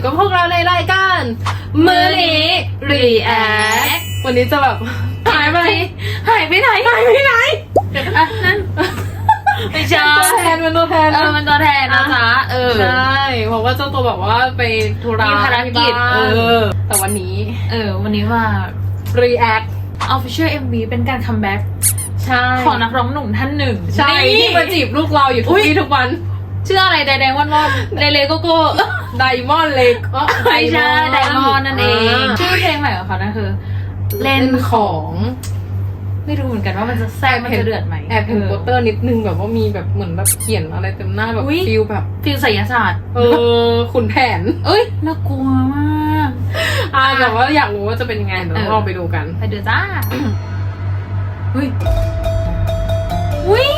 อยู่กับพวกเราในรายการมือนี้รีแอควันนี้จะแบบหายไปหายไปไหนหายไปไหนอะนั่นไม่ใช่ตัวแทนเป็นตัวแทนเออมันตัวแทนนะจ๊ะเออใช่เพราะว่าเจ้าตัวแบบว่าไปธุระมีภารกิจที่บ้านเออ แต่วันนี้ เออ วันนี้ว่ารีแอค Official MV เป็นการคัมแบ็กใช่ของนักร้องหนุ่มท่านหนึ่งใช่นี่ที่มาจีบลูกเราอยู่ทุกวี่ทุกวัน ชื่ออะไรแดงๆว่อนๆเลเลโกโก้ไดมอนด์เล็กไม่ใช่ไดมอนด์นั่นเองาชื่อเพลงใหม่ของเขานั่นคือ เล่นของ ไม่รู้เหมือนกันว่ามันจะแซ่บมันจะเดือดไหมแอบเห็นโปสเตอร์นิดนึงแบบว่ามีแบบเหมือนแบบเขียนอะไรเต็มหน้าแบบอุ๊ยฟิลแบบฟิลศิลศาสตร์เออขุนแผน เอ้ยน่ากลัวมากอ่าแบบว่าอยากรู้ว่าจะเป็นยังไงเดี๋ยวเออลองไปดูกันไปเดือจ้าเฮ้ยอุ้ย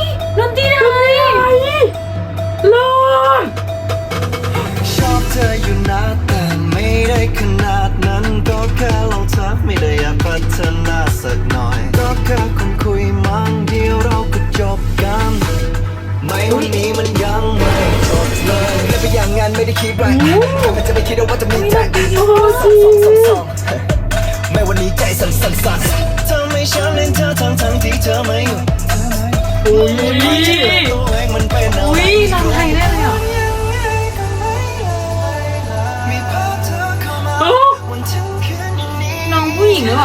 เธออยู่นะแต่ไม่ได้ขนาดนั้นก็แค่ลองทักไม่ได้อยากพัฒนาสักหน่อย ก็แค่คนคุยมั้งเดียวเราก็จบกันไม่วันนี้มันยังไม่จบเลยไม่ไปอย่างงั้นไม่ได้คิดไรมันจะไม่คิดว่าจะมีใจสองสองสองสองไม่วันนี้ใจสั่นสั่นสั่นเธอไม่ฉันเล่นเธอทั้งทั้งที่เธอไม่อยู่อุ้ยตัวเองมันเป็นอะไรอุ้ยน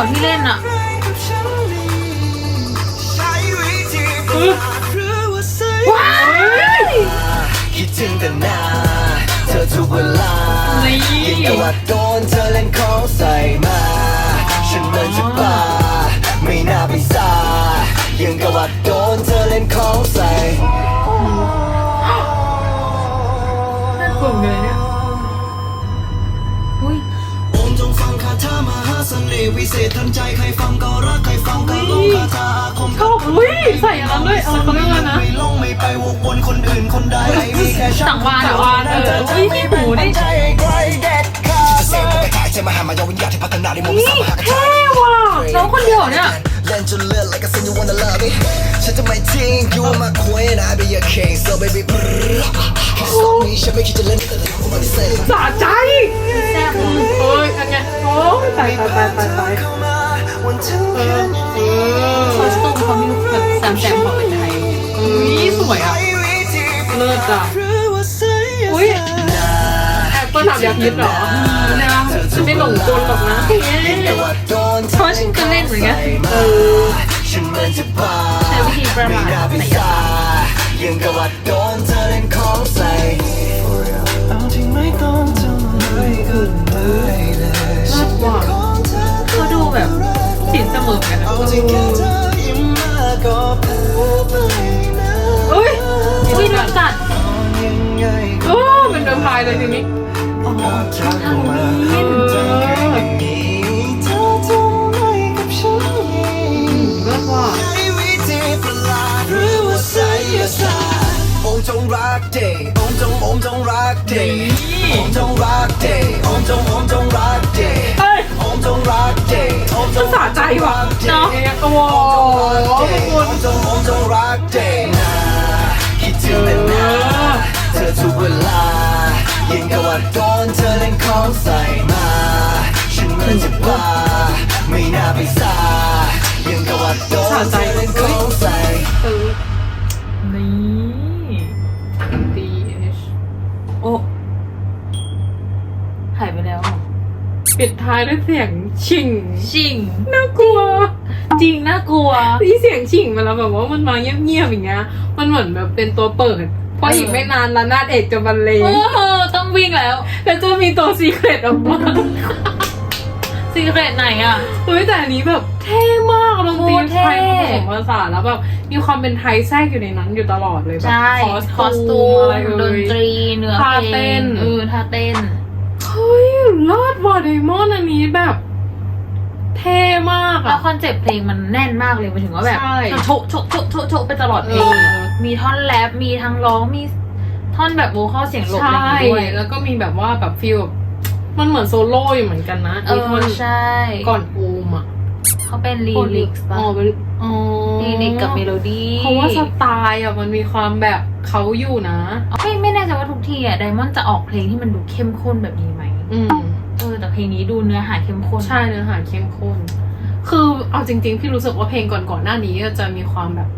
ที่เล่นอะใช้วิธีประหลาดหรือว่าใส่ว้ายคิดถึงแต่หน้าเธอทุกเวลานี่ยิ่งแต่ว่าโดนเธอเล่นของใส่มา ฉันเหมือนจะบ้าไม่น่าไปซายังกับว่าโดนเธอเล่นของใส่น่ากลัวเลยเนี่ยอุ้ย เศษทันใจใครฟังก็รักใครฟังก็หลงคาถาอาคมชอบอุ้ยใส่อันนั้นด้วยอะไรเขาเรียกว่านะไม่ลงไม่ไปวกวนคนอื่นคนใดให้มีแค่ฉันต่างวานต่างวานเออเฮ้ยที่หูนี่ใจใครเด็ดขาดเสียงไปขายใจมาหามายาวิญญาณที่พัฒนาในมุมสามหากระจายว้าน้องคนเดียวเนี่ยเล่นจนเลือด like I said you wanna love me ฉันจะไม่ทิ้ง you are my queen I be your king so baby แค่สองนี้ฉันไม่คิดจะเล่นแต่ละคนมาดิเซ่สะใจแซ่บเลยโอ้ยอันไงโอ้ยตายตายตาย บเปิดถามอยากยึดเหรอนะฉันไม่หลงกลหรอกนะเพราะฉันก็เล่นเหมือนกันเออฉันเหมือนจะบ้าใช้วิธีประมาทไน่าไปซายังกับว่าโดนเธอเล่นของใส่เอาที่ไม่ต้องทำอะไรก็ได้เลยเลิศว่ะของเธอเขาดูแบบสินเสมอกันนะเอาที่แค่เธอยิ้มมาก็เพ้อไปนะเอ้ยอุ้ยโดนกัดยังไงโอ้เป็นแวมไพร์เลยทีนี้อ๋อทักมาเออจะแค่อย่างนี้เธอทำไมกับฉัน อย่างนี้เลิศว่ะใช้วิธีประหลาดหรือว่าไสยศาสตร์องค์จงรักเดองค์จงองค์จงรักเดองค์จงรักเดองค์จงองค์จงรักเดเอ้ยองค์จงรักเดองค์จมันงสะใจว่ะเนาะเอ๊ะโอ้โหขอบคุณองค์จงองค์จงรักเดนะคิดถึงแต่หน้าเธอทุกเวลา ยิ่งกับว่าโดนเธอเล่นของใส่มา ฉันเหมือนจะบ้า ไม่น่าไปซายังกับว่าโดนเธอเล่นของใส่เออนี่ D H โอ้หายไปแล้ว ปิดท้ายด้วยเสียงชิง ชิง น่ากลัว จริงน่ากลัวที่เสียงชิงมาแล้วแบบว่ามันมาเงียบๆอย่างเงี้ย มันเหมือนแบบเป็นตัวเปิด เพราะอีกไม่นานละนาดเอกจะบรรเลงโอ้โห ต้องวิ่งแล้วแล้วจะมีตัวซีเครตออกมาซีเครตไหนอะเฮ้ยแต่อันนี้แบบเท่มากดนตรีโอ้เท่ไทยผสมผสานแล้วแบบมีความเป็นไทยแทรกอยู่ในนั้นอยู่ตลอดเลยแบบใช่คอสตูมอะไรเอ่ยดนตรีเนื้อท่าเพลเต้งน เออท่าเต้น เฮ้ยเลิศว่ะไดมอนด์อันนี้แบบ เท่มากแล้อะวคอนเซ็ปต์เพลงมันแน่นมากเลยหมายถึงว่าแบบใช่มันโชะโชะโชะโชะโชะไปตลอดเพลงเออมีท่อนแรปมีทั้งร้องมี ท่อนแบบโวคอลเสียงหลบใช่อะไรอย่างงี้ด้วย แล้วก็มีแบบว่าแบบฟิลแบบมันเหมือนโซโล่อยู่เหมือนกันนะเอมีท่อนอใช่ก่อนอูมอะเขาเป็นลีลิกส์ป่ะอ๋อเป็นอ๋อลีลิกกับเมโลดี้เพราะว่าสไตล์อะมันมีความแบบเขาอยู่นะไม่ไม่แน่ใจว่าทุกทีอะไดมอนด์จะออกเพลงที่มันดูเข้มข้นแบบนี้ไหมอืมเออแต่เพลงนี้ดูเนื้อหาเข้มข้นใช่เนื้อหาเข้มข้น คือเอาจริง ๆ พี่รู้สึกว่าเพลงก่อนๆหน้านี้จะมีความแบบ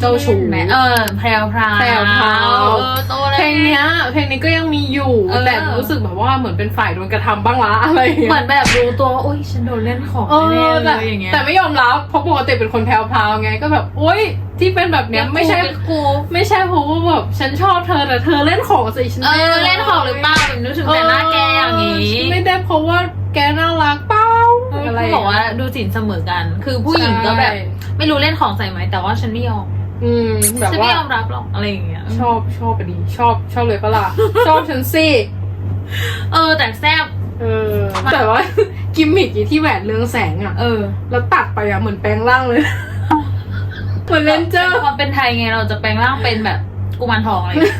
เจ้าชู้ไหมเออแพรวพราวแพรวพราว เออโตแล้ว เพลงเนี้ยเพลงนี้ก็ยังมีอยู่ เออ แต่รู้สึกแบบว่าเหมือนเป็นฝ่ายโดนกระทำบ้างละอะไรอย่างเงี้ย เหมือนแบบรู้ตัวว่าอุ้ยฉันโดนเล่นของเอแน่อเลแต่ยอย่างเงี้ยแต่ไม่ยอมรับเพราะปกติเป็นคนแพรวๆไงก็แบบโอ๊ยที่เป็นแบบเนี้ยไม่ใช่ กู ไม่ใช่เพราะว่าแบบฉันชอบเธอแต่เธอเล่นของใส่ฉันเออ เล่นของหรือเปล่าแบบนึกถึงแต่หน้าแกอย่างนี้เออไม่ได้เพราะว่าแกน่ารักเปล่าเอออะไรเขาบอกว่าดูสินเสมอกัน คือผู้หญิงก็แบบ ใช่ไม่รู้เล่นของใส่ไหมแต่ว่าฉันไม่ยอม อืมแบบฉันไม่ว่ายอมรับหรอกอะไรอย่างเงี้ย ชอบชอบไปดีชอบชอบเลยปะล่ะ ชอบฉันสิเออ แต่แซบเออแต่ว่า กิมมิกอีที่แหวนเรืองแสงอะ เออแล้วตัดไปอะเหมือนแปลงร่างเลย เหมือนเลนเจอร์ ความเป็นไทยไงเราจะแปลงร่างเป็นแบบกุมารทองอะไรอย่างเงี้ย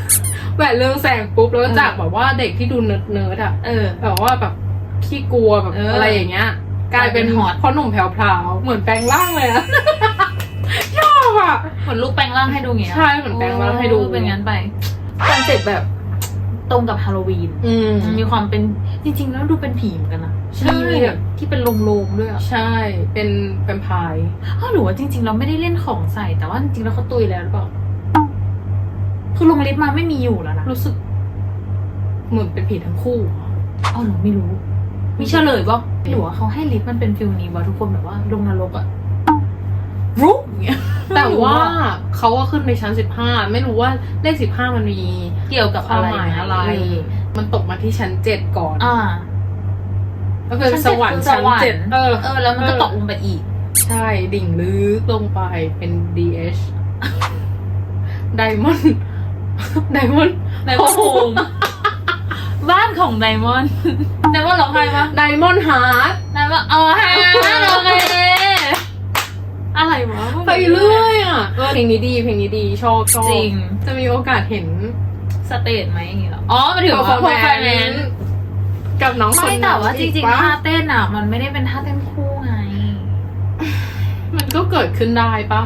แหวนเรืองแสงปุ๊บแล้วเออจากแบบว่าเด็กที่ดูเนิร์ดเนิร์ดๆอะ เออ แบบว่าแบบขี้กลัวแบบเออออะไรอย่างเงี้ย กลายเป็นกลายเป็นฮอตพ่อหนุ่มแพรวๆเหมือนแปลงร่างเลยอะชอบอะ เหมือนลูกแปลงร่างให้ดูเงี้ยใช่เหมือนแปลงร่างให้ดูโอ้เป็นงั้นไปคอนเซ็ปต์แบบตรงกับฮาโลวีนอืมมีความเป็นจริง ๆ แล้วดูเป็นผีเหมือนกันนะใช่มีมีแบบที่เป็นโลงๆด้วยอะใช่ เป็นเป็นพายอ้าวหรือว่าจริง ๆ เราไม่ได้เล่นของใส่ แต่ว่าจริงๆแล้วเขาตุยแล้วหรือเปล่าคือลงลิฟต์มาไม่มีอยู่แล้วนะรู้สึกเหมือนเป็นผีทั้งคู่อ๋อหนูไม่รู้มีเฉลยป่ะหรือว่าเขาให้ลิฟต์มันเป็นฟิลนี้วะทุกคนแบบว่าลงนรกอะรุกอย่างเงี้ย แต่ว่าไม่รู้อะเขาก็ขึ้นไปชั้นสิบห้าไม่รู้ว่าเลขสิบห้ามันมีเกี่ยวกับควาอะมไรหมายอะไรเออมันตกมาที่ชั้นเจ็ดก่อนอ่าก็คือสวรรค์ชั้ชั้นนเจ็เจ็ดดคือสวรรค์เออเออแล้วมันก็ตกลงไปอีก ใช่ดิ่งลึกลงไปเป็น DH ไดมอนด์ไดมอนด์ไดมอนด์โฮมบ้านของไดมอนด์ไดมอนด์ร้องไห้ปะไดมอนด์ฮาร์ดไดมอนด์อ๋อฮะโอเค อะไรวะไปเรื่อยอะเออเพลงนี้ดีเพลงนี้ดีชอบชอบจริง จะมีโอกาสเห็นสเตจไหมอย่างงี้เหรออ๋อมาถึงว่า performance กับน้องคนไม่แต่ว่าจอีกริงปะๆท่าเต้นอะ มันไม่ได้เป็นท่าเต้นคู่ไง มันก็เกิดขึ้นได้ปะ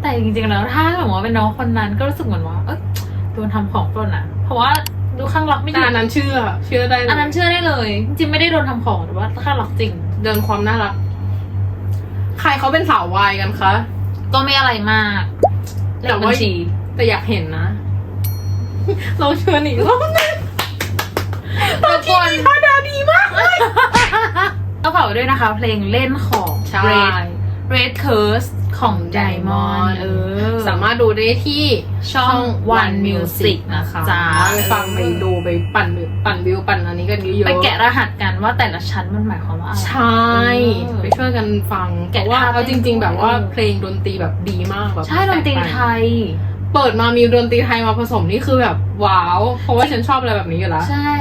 แต่จริงๆแล้วถ้าสมมติว่าเป็นน้องคนนั้นก็รู้สึกเหมือนว่า เอ้ยโดนทำของปล้นอะ เพราะว่าดูข้างรักไม่หแต่ยุอันดนั้นเชื่อ เชื่อได้เลยอันนั้นเชื่อได้เลย จริงๆไม่ได้โดนทำของแต่ว่าข้างรักจริง เดินความน่ารัก ใครเขาเป็นสาววายกันคะ ก็ไม่อะไรมาก เลแต่ขว่า บัญชี แต่อยากเห็นนะ เราเชิญอีกรอบนึงทุกคนพาดาดีมากเลย ก็ฝากไว้ด้วยนะคะ เพลงเล่นของใช่ Red Red Curse ของ Diamond เออ สามารถดูได้ที่ช่อง One Music นะคะจ้าไปฟังไปดูไปปั่นปั่นวิวปั่นอันนี้กันเยอะๆไปแกะรหัสกันว่าแต่ละชั้นมันหมายความว่าอะไรใช่เออไปช่วยกันฟังแกะแต่ว่าท่าเอาจริง ๆ แบบว่าเออเพลงดนตรีแบบดีมากแบบใช่ดนตรีไทยเปิดมามีดนตรีไทยมาผสมนี่คือแบบว้าว เพราะว่าฉันชอบอะไรแบบนี้อยู่แล้ว ใช่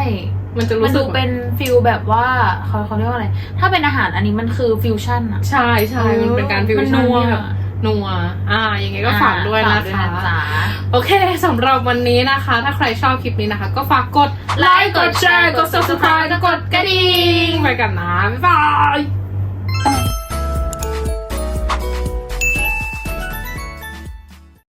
มันจะมัรู้นสึดูกแบบเป็นฟิลแบบว่าเขาเขาเรียกว่าอะไร ถ้าเป็นอาหารอันนี้มันคือฟิวชั่นอะ ใช่ใช่มันเป็นการฟิวมัชั่นนัวที่แบบนัวอ่ายังไงก็ฝากด้วยอ่นะฝากคะจ๊ะโอเคสำหรับวันนี้นะคะ ถ้าใครชอบคลิปนี้นะคะ ก็ฝากกดไลค์ กดแชร์ กด subscribe แล้วกดกระดิ่งไปกันนะ บ๊ายบาย